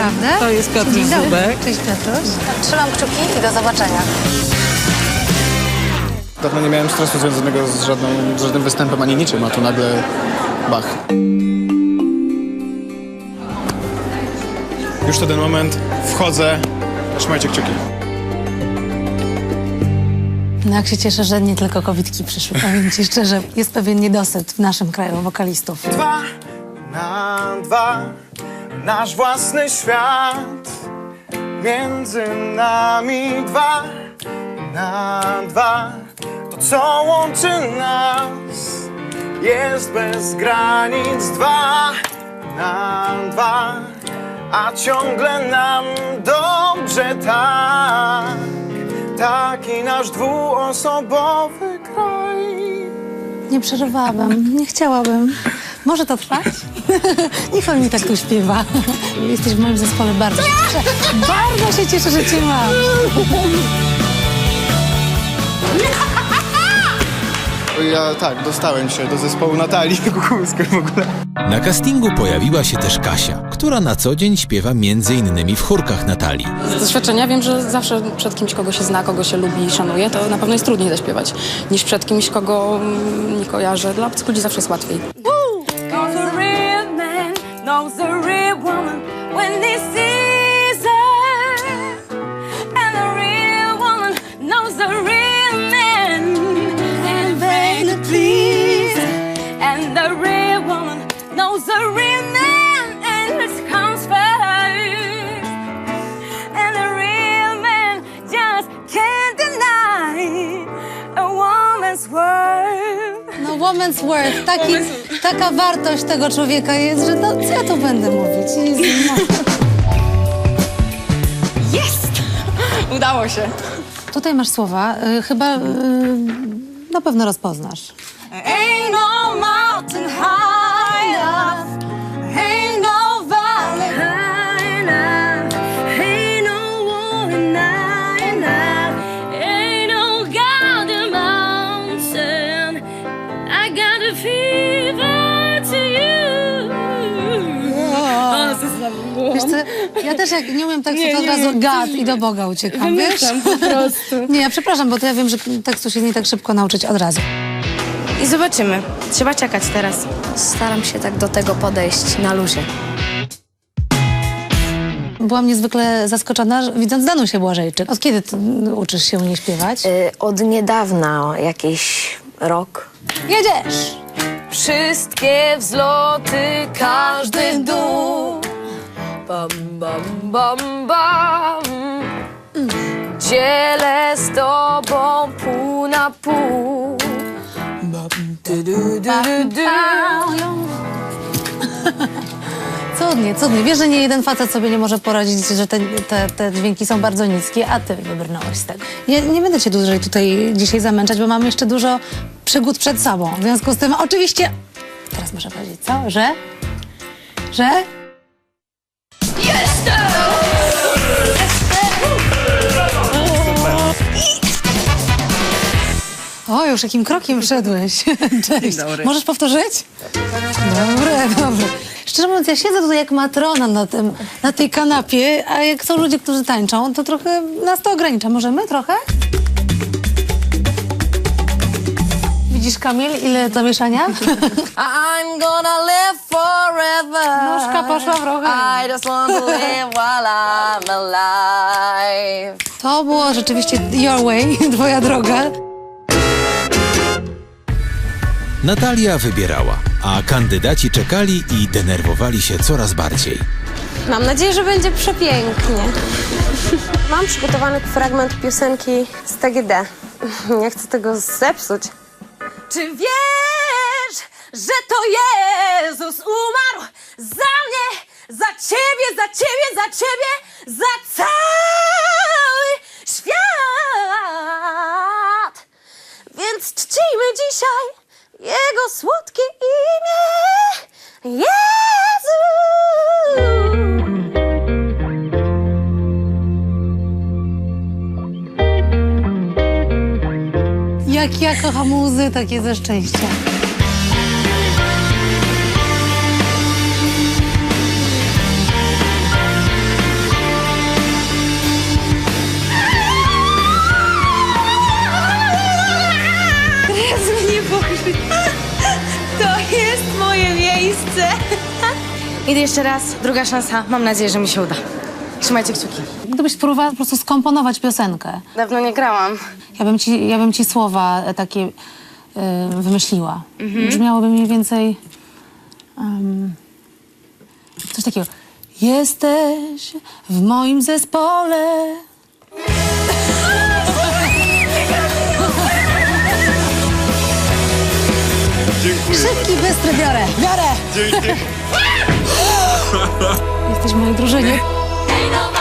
Naprawdę? To jest Piotr Dzień dobry. Zubek. Cześć Piotruś. Trzymam kciuki i do zobaczenia. Dawno nie miałem stresu związanego z, żadną, z żadnym występem ani niczym, a tu nagle bach. Już to ten moment, wchodzę, trzymajcie kciuki. No jak się cieszę, że nie tylko kowitki przyszły. Powiem ci szczerze, jest pewien niedosyt w naszym kraju wokalistów. Dwa na dwa, nasz własny świat. Między nami dwa na dwa, to co łączy nas jest bez granic. Dwa na dwa, a ciągle nam dobrze tak. Taki nasz dwuosobowy kraj. Nie przerywałabym, nie chciałabym. Może to trwać? Niech on mi tak tu śpiewa. Jesteś w moim zespole bardzo się cieszę. Bardzo się cieszę, że cię mam. Ja tak, dostałem się do zespołu Natalii Kukulskiej w ogóle. Na castingu pojawiła się też Kasia, która na co dzień śpiewa m.in. w chórkach Natalii. Z doświadczenia wiem, że zawsze przed kimś, kogo się zna, kogo się lubi i szanuje, to na pewno jest trudniej zaśpiewać niż przed kimś, kogo mm, nie kojarzę. Dla obcych ludzi zawsze jest łatwiej. Knows a real man. And it comes first. And a real man just can't deny a woman's worth. No woman's worth, taki, taka wartość tego człowieka jest, że no co ja tu będę mówić? Jezu, no. Jest! Udało się. Tutaj masz słowa, y, chyba y, na pewno rozpoznasz. Got a fever to you. Wiesz co, ja też jak nie umiem tekstu, to od razu gad i do Boga uciekam, wiesz? po prostu. Nie, ja przepraszam, bo to ja wiem, że tekstu się nie tak szybko nauczyć od razu. I zobaczymy. Trzeba czekać teraz. Staram się tak do tego podejść na luzie. Byłam niezwykle zaskoczona, widząc Danusię Błażejczyk. Od kiedy ty uczysz się u niej śpiewać? Y, od niedawna, jakiś rok. Jedziesz! Wszystkie wzloty, każdy dół. Bam, bam, bam, bam. Dzielę z tobą pół na pół. Du, du, du, du, du. Cudnie, cudnie. Wiesz, że nie jeden facet sobie nie może poradzić, że te, te, te dźwięki są bardzo niskie, a ty wybrnąłeś z tego. Ja nie będę cię dłużej tutaj dzisiaj zamęczać, bo mamy jeszcze dużo przygód przed sobą. W związku z tym oczywiście... Teraz muszę powiedzieć co? Że? Że? O, już jakim krokiem wszedłeś. Cześć. Możesz powtórzyć? Dobre, dobre. Szczerze mówiąc, ja siedzę tutaj jak matrona na, tym, na tej kanapie, a jak są ludzie, którzy tańczą, to trochę nas to ogranicza. Możemy trochę? Widzisz, Kamil, ile zamieszania? I'm gonna live forever. Nóżka poszła w rower. I just want to live while I'm alive. To było rzeczywiście your way, twoja droga. Natalia wybierała, a kandydaci czekali i denerwowali się coraz bardziej. Mam nadzieję, że będzie przepięknie. Mam przygotowany fragment piosenki z TGD. Nie chcę tego zepsuć. Czy wiesz, że to Jezus umarł za mnie, za ciebie, za ciebie, za ciebie, za cały świat? Więc czcimy dzisiaj Jego słodkie jak ja kocham łzy takie ze szczęścia. Jezu, nie boli. To jest moje miejsce. Idę jeszcze raz, druga szansa. Mam nadzieję, że mi się uda. Trzymajcie kciuki. Gdybyś spróbowała po prostu skomponować piosenkę, Dawno nie grałam. ja bym ci, ja bym ci słowa e, takie e, wymyśliła. Brzmiałoby mniej więcej em, coś takiego. Jesteś w moim zespole. Dziękuję. Szybki, bystry biorę. Biorę. Dzięki. Jesteś w mojej drużynie. Ain't nobody